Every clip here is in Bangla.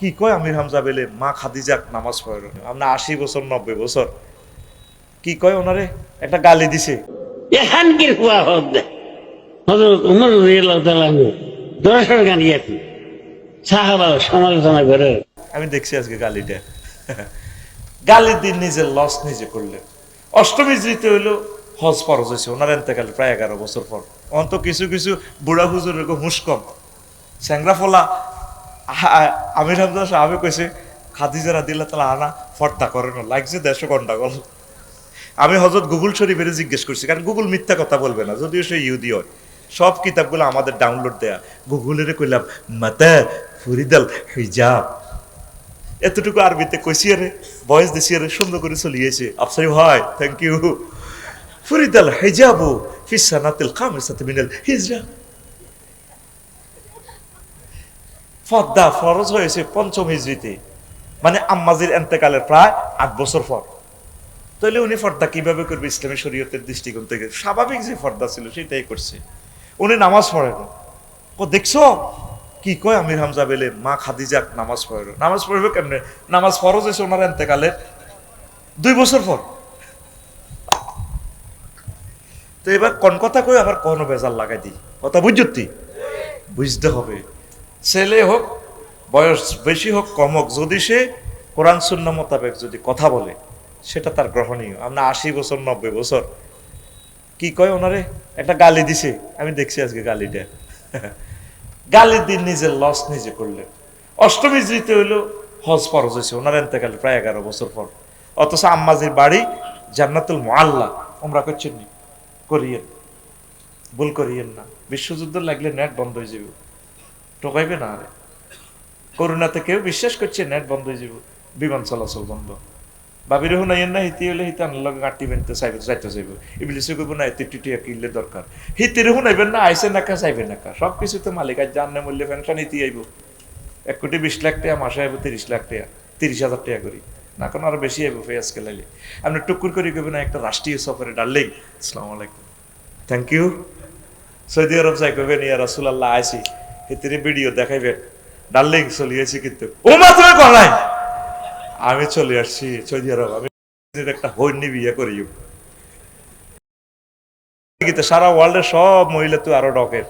কি কয় আমির হামজা বেলে? মা খাদিজাক নামাজ পড়েন আমরা আশি বছর নব্বই বছর। কি কয় ওনারে? একটা গালি দিছে। এখানকার হওয়া হবে হজরত উমর দর্শন গান গিয়েছেন সাহাবা সমালোচনা করে। আমি দেখছি আজকে গালিটা। গালি দিন নিজের লস নিজে করলেন। অষ্টমী স্মৃতি হইল হজ ফরজ হয়েছে। ওনার এতেকালে প্রায় এগারো বছর পর। অন্ত কিছু কিছু বুড়া হুজুর হুঁস কম স্যাংরা ফলা আ- আ- আমির হামজা সাহাবে কইছে খাদিজারা দিল্লা তালা আনা ফর্দা করে না? লাগছে দেড়শো গন্ডাগোল আমি হজরত গুগল শরীফের জিজ্ঞেস করছি কারণ গুগল মিথ্যা কথা বলবে না, যদিও সে ইহুদি হয়, সব কিতাবগুলো আমাদের ডাউনলোড দেয়া। গুগলের কইলাম, মাতা ফরিদাল হিজাব। এতটুকু আরবিতে কইছি আরে, বয়স দিছি আরে, সুন্দর করে চলিয়েছে আফসারি ভাই থ্যাংক ইউ ফরিদাল হিজাবু ফিসানাতিল খামিসাতি মিনাল হিজরা। ফদ্দা ফরজ হয়েছে পঞ্চম হিজরিতে মানে আম্মাজির এন্তেকালের প্রায় আট বছর পর। তাহলে উনি ফর্দা কীভাবে করবে ইসলামী শরীয়তের দৃষ্টিকোণ থেকে? স্বাভাবিক যে ফর্দা ছিল, সেটাই করছে। উনি নামাজ পড়েন ও দেখছ? কি কয় আমির হামজা বেলে? মা খাদিজাক নামাজ পড়েন নামাজ পড়বে কেমনে? নামাজ ফরজ হয়েছে ওনার এন্তেকালের দুই বছর পর। তো এবার কোন কথা কই আবার কোন বেজাল লাগাই দিই। কথা বুঝতি বুঝতে হবে। ছেলে হোক, বয়স বেশি হোক, কম হোক, যদি সে কোরআন শূন্য মোতাবেক যদি কথা বলে, সেটা তার গ্রহণীয়। আমরা আশি বছর, নব্বই বছর। কি কয় ওনারে? একটা গালি দিছে। আমি দেখছি আজকে গালিটা। গালির দিন নিজের লস নিজে করলেন। অষ্টমী স্মৃতি হইল হজ ফরজ হয়েছে। ওনার এতেকালে প্রায় এগারো বছর পর। অথচ আম্মাজির বাড়ি জান্নাতুল মোয়াল্লা ওমরা করছেন করিয়েন। ভুল করিয়েন না। বিশ্বযুদ্ধ লাগলে নেট বন্ধ হয়ে যাবে। টোকাইবে না আরে। করোনাতে কেউ বিশ্বাস করছে নেট বন্ধ হয়ে যাব বিমান চলাচল বন্ধ। বাবির হুন না, হিতি হলে হিতে আনলো গাঁটি বেনতে চাইবে যাইতে চাইব। ইবলিসে কইব, না, এতে টিটিয়া কিনলে দরকার। হিতির হুন আইবেন না আইসে নাকা চাইবে নাকা সব কিছু তো মালিক আজ জানলে মূল্যে পেনশন হিতি আইব। এক কোটি বিশ লাখ টাকা, মাসে আইব তিরিশ লাখ টাকা, তিরিশ হাজার টাকা করি। না কোনো আরও বেশি আইব ফেয়াজ কেলাইলে আপনি টুকুর করে কইবেন একটা রাষ্ট্রীয় সফরে, ডার্লিং। আসসালামু আলাইকুম। থ্যাংক ইউ সৌদি আরব যাই কইবেন ইয়া রাসুল আল্লাহ আইছি। হিতিরে ভিডিও দেখাইবেন ডার্লিং চলিয়েছি কিন্তু। ও মা তুমি করাই আমি চলে আসছি, সৌদি আরব। আমি একটা হইনি বিয়ে করি সারা ওয়ার্ল্ডের সব মহিলা তো আরও ডকের।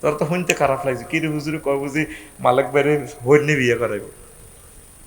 তোর তো শুনতে খারাপ লাগছে। কি হুজুর, কয় বুঝি মালিক বেড়ে হইনি বিয়ে করাইব।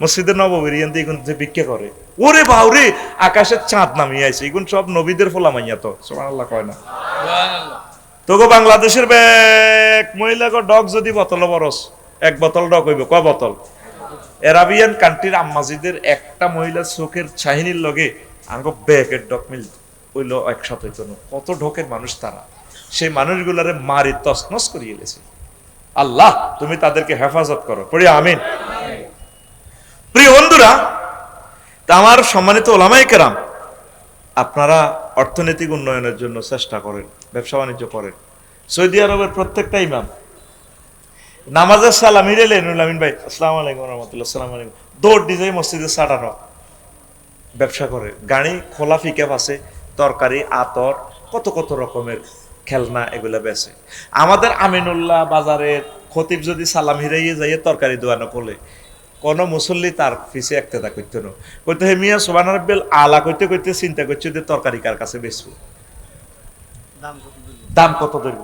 মসজিদের নববীর ইয়ান দিয়ে যে ভিক্ষা করে। ওরে বাউরে, আকাশের চাঁদ নামিয়ে আইছে। এগুন সব নবীদের ফোলা মাইয়া তো। আল্লাহ কয় না। তোগো বাংলাদেশের ব্যাগ মহিলা ডক যদি বোতল বরস, এক বোতল ডগ হইব, কয় বোতল? এরাবিয়ান কান্ট্রির আম্মাজিদের একটা মহিলা চোখের চাহিনীর লগে আঙ্গ ব্যাগের ডক মিল হইল একসাথে না। কত ঢোকের মানুষ তারা। সেই মানুষগুলারে মারি তসনস করিয়ে গেছে আল্লাহ, তুমি তাদেরকে হেফাজত করো। পড়ি, আমিন। প্রিয় বন্ধুরা আমার সম্মানিত ওলামাই কেরাম, আপনারা অর্থনৈতিক উন্নয়নের জন্য চেষ্টা করেন। ব্যবসা বাণিজ্য করেন। সৌদি আরবের প্রত্যেকটা ইমাম, নামাজের সালাম হিরেলেন আমিন ভাই, আসসালামু আলাইকুম রহমতুল্লাহ সালাম আলাইকুম। দৌড় ডিজাই মসজিদে সাটানো ব্যবসা করে। গাড়ি, খোলা ফিকাপ আছে, তরকারি, আতর, কত কত রকমের খেলনা এগুলা বেছে আমাদের আমিনুল্লাহ বাজারের খতিব যদি সালাম হিরাইয়ে যাইয়ে তরকারি দোয়ানো করলে, কোন মুসল্লি তার পিছে একতেদা করতে না। কইতে, হে মিয়া সোবান আলা, কইতে করতে চিন্তা করছে যে তরকারি কার কাছে বেচবো? দাম কত দেব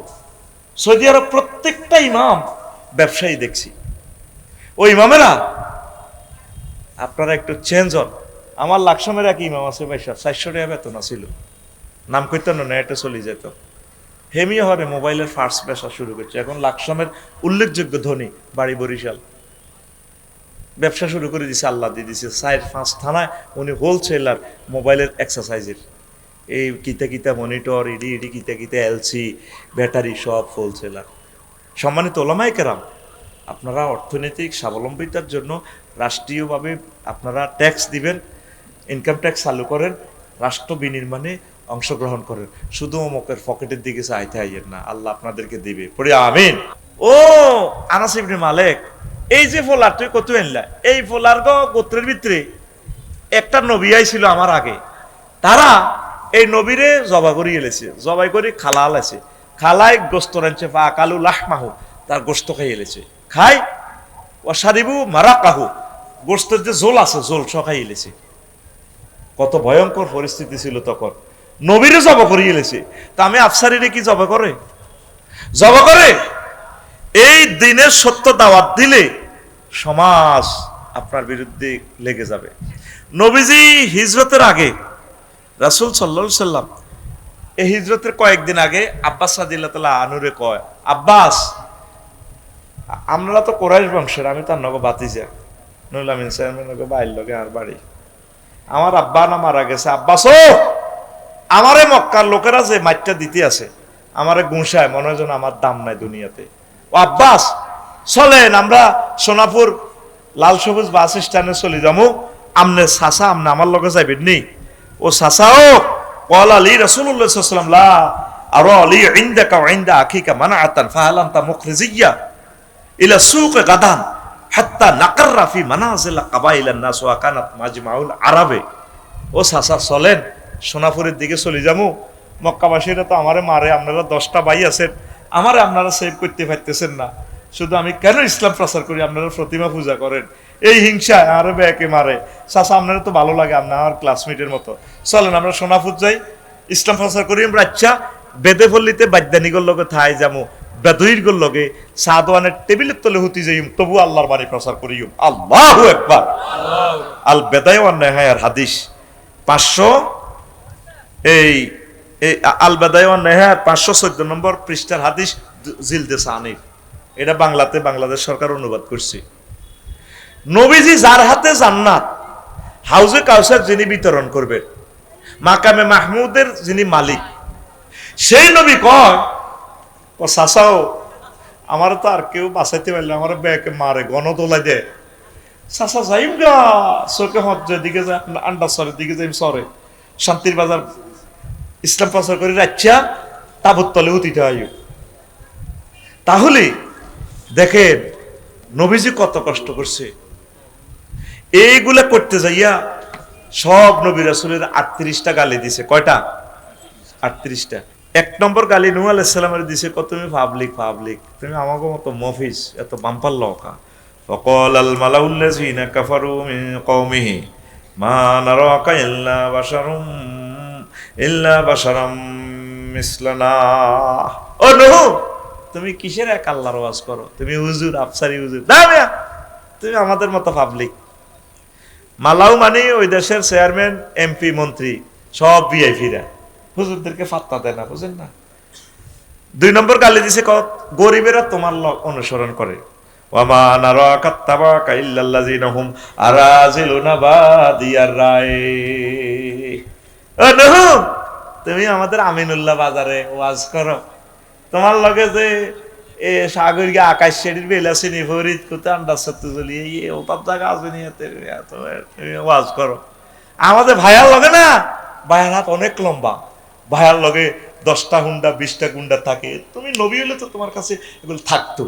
সৌদি আরব প্রত্যেকটা ইমাম ব্যবসায়ী দেখছি। ওই ইমামেরা আপনারা একটু চেঞ্জ হন। আমার লাকসামের এক ইমাম আছে ভাই সাহেব চারশো টাকা বেতন আছিল। নাম করতে না এটা চলে যেত। হেমিয়া হরে মোবাইলের ফার্স্ট ব্যবসা শুরু করছে। এখন লাকসামের উল্লেখযোগ্য ধনী, বাড়ি বরিশাল। ব্যবসা শুরু করে দিছে, আল্লাহ দিয়ে দিছে। সাইড পাঁচ থানায় উনি হোলসেলার মোবাইলের এক্সারসাইজের এই কিতা কিতা মনিটর ইডি ইডি কিতা কিতা এলসি ব্যাটারি সব হোলসেলার সম্মানিত ওলামাই কেরাম, আপনারা অর্থনৈতিক স্বাবলম্বিতার জন্য রাষ্ট্রীয়ভাবে আপনারা ট্যাক্স দিবেন ইনকাম ট্যাক্স চালু করেন, রাষ্ট্র বিনির্মাণে অংশগ্রহণ করেন। শুধু অমকের পকেটের দিকে চাইতে আইয়েন না, আল্লাহ আপনাদেরকে দিবে। পড়ে আমিন। ও, আনাস মালিক, এই যে ফোলার, তুই কত এনলা এই ফোলার গোত্রের ভিতরে একটা নবী আইছিল আমার আগে। তারা এই নবীরে জবা করি এলেছে, জবাই করে খালা আছে খালায় গোস্ত রাঁধছে পা কালু লাহমাহু তার গোস্ত খাই এলেছে। খাই অসারিবু মারা কাহু গোস্তের যে জোল আছে, জোল সকাই এলেছে। কত ভয়ঙ্কর পরিস্থিতি ছিল তখন। নবীরে জব করিয়ে এলেছে। তা আমি আফসারিরে কি জব করে জব করে এই দিনের সত্য দাওয়াত দিলে সমাজ আপনার বিরুদ্ধে লেগে যাবে। নবীজি হিজরতের আগে রাসূল সাল্লাল্লাহু সাল্লাম এই হিজরতের কয়েকদিন আগে আব্বাস সাদিল্লাহ তাআলা আনুরে কয়, আব্বাস আমরা তো কোরাইশ বংশের, আমি তার নগো বাতিজা। সাহেবের নগো বাইর লগে আর বাড়ি। আমার আব্বা না মারা গেছে। আব্বাস ও আমারে মক্কার লোকেরা যে মাইটটা দিতে আছে, আমারে গুঁসায়, মনে হয় যেন আমার দাম নাই দুনিয়াতে। ও আব্বাস, চলেন, আমরা সোনাপুর লাল সবুজ বাস স্ট্যান্ডে চলে যাব। আমনে সাসা, আমনে আমার লগে যাইবেন নি? ও সাসা ও কল আলী রসুল্লাহ সাল্লাম লা আরও আলী ইন্দাকা ইন্দা আখিকা মানা আতান ফাহালান তা মুখরিজিয়া ইলা সুক গাদান হাত্তা নাকাররা ফি মানাজিল কাবাইল নাস ওয়া কানাত মাজমাউল আরাবে। ও সাসা, চলেন, সোনাপুরের দিকে চলে যাব। মক্কাবাসীরা তো আমারে মারে, আপনারা দশটা ভাই আছেন, আমারে আপনারা সেভ করতে পারতেছেন না। শুধু আমি কেন ইসলাম প্রচার করি? আপনারা প্রতিমা পূজা করেন। এই হিংসা আরও ব্যাকে মারে। চাষা আপনারা তো ভালো লাগে আপনার আমার ক্লাসমেটের মতো। চলেন, আমরা সোনাপুর যাই। ইসলাম প্রচার করি, আমরা আচ্ছা বেদে ফল্লিতে বাদ্যানিগর লগে থাই যামু বেদইর লগে সাদওয়ানের টেবিলের তলে হুতি যাইম, তবু আল্লাহর বাণী প্রচার করিম আল্লাহু একবার আল বেদায় ওয়ান নেহায়ার হাদিস। পাঁচশো, এই আল বেদায় ওয়ান নেহায়ার পাঁচশো চোদ্দ নম্বর পৃষ্ঠার হাদিস জিলদে সানির। এটা বাংলাতে বাংলাদেশ সরকার অনুবাদ করছে। নবীজি যার হাতে জান্নাত হাউজে কাউসার যিনি বিতরণ করবেন মাকামে মাহমুদের যিনি মালিক, সেই নবী কয়, ও আমার তো আর কেউ বাঁচাইতে পারলে আমার ব্যাকে মারে, গণ তোলাই দে। চাচা, যাইম গা, চোখে হত দিকে যায় আন্ডা সরে দিকে যাইম সরে শান্তির বাজার, ইসলাম প্রচার করে রাচ্ছা তাবুত তলে উঠিতে আয়ু তাহলে দেখেন, নবীজি কত কষ্ট করছে। এইগুলা করতে যাইয়া সব নবী রাসুলের আটত্রিশটা গালি দিছে। কয়টা? আটত্রিশটা। এক নম্বর গালি নু আলাইসালামের দিছে কত তুমি পাবলিক পাবলিক তুমি আমাকে মতো মফিস, এত বাম্পার লকা মা তুমি কিসের তুমি তুমি আমাদের মতো পাবলিক মালাউ মানে ওই দেশের চেয়ারম্যান, এমপি, মন্ত্রী, সব ভিআইপিরা হুজুরদেরকে ফাত্তা দেয় না, বুঝেন না? দুই নম্বর গালি দিছে ক গরিবেরা তোমার অনুসরণ করে। তুমি আমাদের আমিনুল্লাহ বাজারে ওয়াজ করো। তোমার লগে যে এ সাগরিকা আকাশ শেরির বেলা চিনি ফরিদ কোথা আন্দাজ সত্য চলি এই ওটার জায়গা আছে নি এতে, এত তুমি ওয়াজ করো। আমাদের ভাইয়ার লগে না ভাইয়ার হাত অনেক লম্বা। ভাইয়ার লগে দশটা গুন্ডা বিশটা গুন্ডা থাকে। তুমি নবী হলে তো তোমার কাছে এগুলো থাকতো।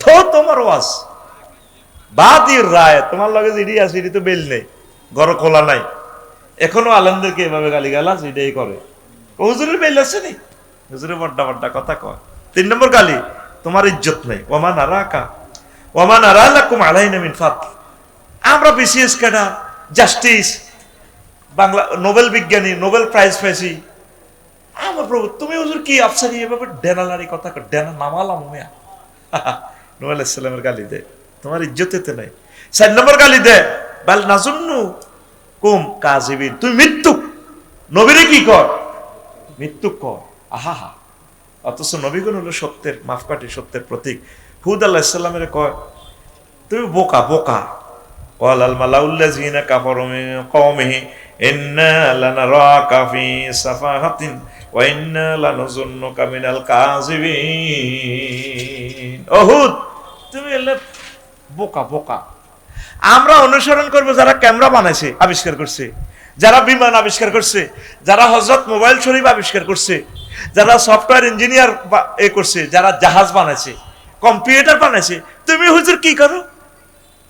তো তোমার ওয়াজ। বাদির রায় তোমার লগে যেটি আছে এটি তো বেল নেই ঘর খোলা নাই। এখনও আলেমদেরকে এভাবে গালি গালাজ এটাই করে। হুজুরের বেল আছে নি? হুজুরের বড্ডা বড্ডা কথা কয়। তিন নম্বর গালি। তোমার ইজ্জত নেই। ওমান আরাকা ওমান আরালাকুম আলাইনা মিন ফাত আমরা BCS cadre, justice, Bangla Nobel বিজ্ঞানী, নোবেল প্রাইজ পাইছি আমার প্রভু, তুমি হুজুর কি আফসারি? এভাবে ডেনালারি কথা ডেনা নামালাম মিয়া নোবেল ইসলামের গালি দে। তোমার ইজ্জতেতে নাই। চার নম্বর গালি দে, বাল নাজুন্নু কুম কাজিবিন। তুমি মৃত্যু নবীরে কি কর? মৃত্যু কর। আহা হা অথচ নবীগুণ হলো সত্যের মাপকাঠি সত্যের প্রতীক হুদ আল্লাহ ইসলামের কয় তুমি বোকা বোকা قال الملأ الذين كفروا من قومه إنا لنراك في سفاهة وإنا لنظنك من الكاذبين অহুদ তুমি এলে বোকা বোকা আমরা অনুসরণ করবো যারা ক্যামেরা বানাইছে আবিষ্কার করছে যারা বিমান আবিষ্কার করছে যারা হজরত মোবাইল শরীফ আবিষ্কার করছে যারা সফটওয়্যার ইঞ্জিনিয়ার এ করছে যারা জাহাজ বানাইছে কম্পিউটার বানাইছে তুমি হুজুর কি করো?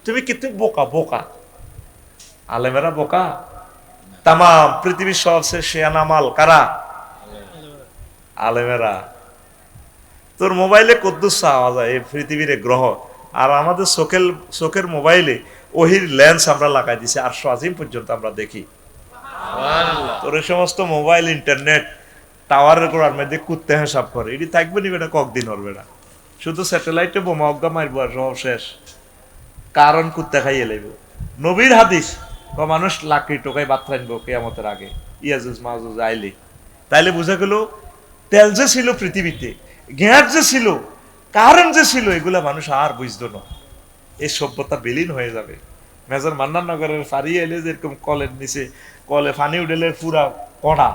তুমি কিন্তু বোকা বোকা। আলেমেরা বোকা। তাম পৃথিবীর সবচেয়ে শেয়ানা মাল কারা? আলেমেরা। তোর মোবাইলে কদ্দুস পাওয়া যায় এই পৃথিবীর গ্রহ। আর আমাদের চোখের চোখের মোবাইলে ওহির লেন্স আমরা লাগাই দিছি আটশো আজিম পর্যন্ত আমরা দেখি। তোর সমস্ত মোবাইল ইন্টারনেট টাওয়ারের গোড়ার মধ্যে কুত্তে হিসাব করে। এটি থাকবে নি বেটা ককদিন হবে না শুধু স্যাটেলাইটে বোমা অজ্ঞা মারবো আর সব শেষ। কারণ কুত্তে খাইয়ে লাইব। নবীর হাদিস, ক মানুষ লাকড়ি টোকাই বাত আনব কেয়ামতের আগে। ইয়াজুজ মাহুজ আইলে। তাইলে বোঝা গেল, তেল যে ছিল পৃথিবীতে গ্যাস যে ছিল, কারণ যে ছিল, এগুলা মানুষ আর বুঝতো না। এই সভ্যতা বিলীন হয়ে যাবে। মেজর মান্নান নগরের ফারি এলে যেরকম কলের নিচে, কলে ফানি উঠেলে পুরা কড়া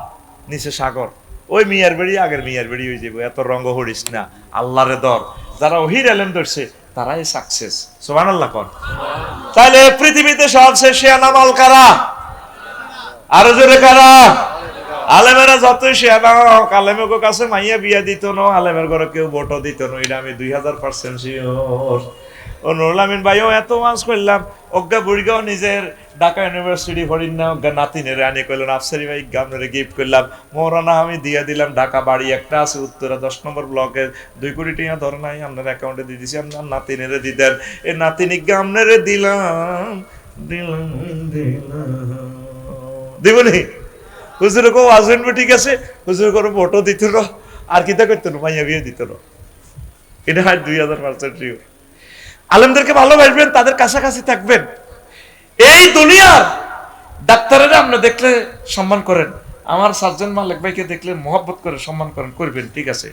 নিচে সাগর। ওই মিয়ার বেড়ি, আগের মিয়ার বেড়ি হয়ে যাব এত রঙ্গ হরিস না, আল্লাহরে দর। যারা ওহির এলেন ধরছে, তারাই সাকসেস সোমান আল্লাহ কর তাহলে পৃথিবীতে সবচেয়ে শেয়ানা মাল কারা? আরও জোরে কারা? আলেমেরা যতই শেয়ানা হোক আলেমের কাছে মাইয়া বিয়া দিত না, আলেমের ঘরে কেউ ভোটও দিত না, এটা আমি দুই হাজার পার্সেন্ট ও আমিন ভাইও এত মাস করলাম। অজ্ঞা বুড়িগাও নিজের ঢাকা ইউনিভার্সিটি হরিণ না অজ্ঞা নাতিনের আনি করলেন আফসারি ভাই, গামনের গিফট করলাম। মোহরানা আমি দিয়ে দিলাম, ঢাকা বাড়ি একটা আছে, উত্তরা দশ নম্বর ব্লকের। দুই কোটি টাকা ধরে নাই, আপনার অ্যাকাউন্টে দিয়ে দিছি, আপনার নাতিনেরে দিতেন এই নাতিনি গামনেরে দিলাম দিলাম দিলাম। দিবনি? হুজুর কো আসবেন ঠিক আছে? হুজুর কোনো ভোটও দিত না আর কিতা করতো না মাইয়া বিয়ে দিত না এটা হয় দুই হাজার পার্সেন্ট আলেমদেরকে ভালোবাসবেন, তাদের কাছাকাছি থাকবেন। এই দুনিয়ার ডাক্তারেরা আপনি দেখলে সম্মান করেন, আমার সার্জন মালিক ভাইকে দেখলে মহব্বত করে সম্মান করেন, করবেন, ঠিক আছে?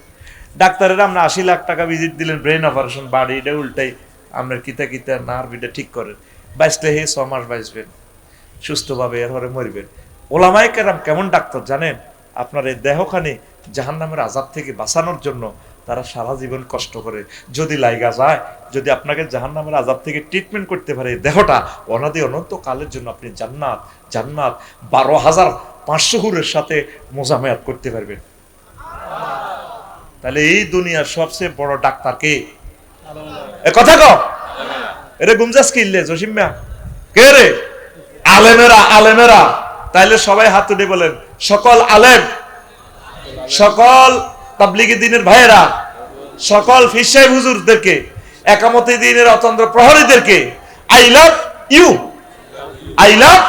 ডাক্তারেরা আপনি আশি লাখ টাকা ভিজিট দিলেন ব্রেন অপারেশন বাড়ি এটা উল্টাই আপনার কিতা কিতা নার্ভ এটা ঠিক করেন। বাইসলে হে ছ মাস বাইসবেন সুস্থভাবে এরপরে মরবেন। ওলামাই কেরাম কেমন ডাক্তার জানেন? আপনার এই দেহখানি জাহান নামের আজাব থেকে বাঁচানোর জন্য তারা সারা জীবন কষ্ট করে। যদি লাইগা যায়, যদি আপনাকে জাহান নামের আজাব থেকে ট্রিটমেন্ট করতে পারে দেহটা, অনাদি অনন্ত কালের জন্য আপনি জান্নাত জান্নাত বারো হাজার পাঁচশো হুরের সাথে মোজামেয়াত করতে পারবেন। তাহলে এই দুনিয়ার সবচেয়ে বড় ডাক্তার কে? কথা কও। এরে গুমজাস কিনলে জসিম মিয়া? কে রে? আলেমেরা আলেমেরা। তাইলে সবাই হাত তুলে বলেন, সকল আলেম, সকল তাবলিগি দিনের ভাইয়েরা, সকল ফিসাই হুজুরদেরকে, একামতি দিনের অতন্ত্র প্রহরীদেরকে, I love you, I love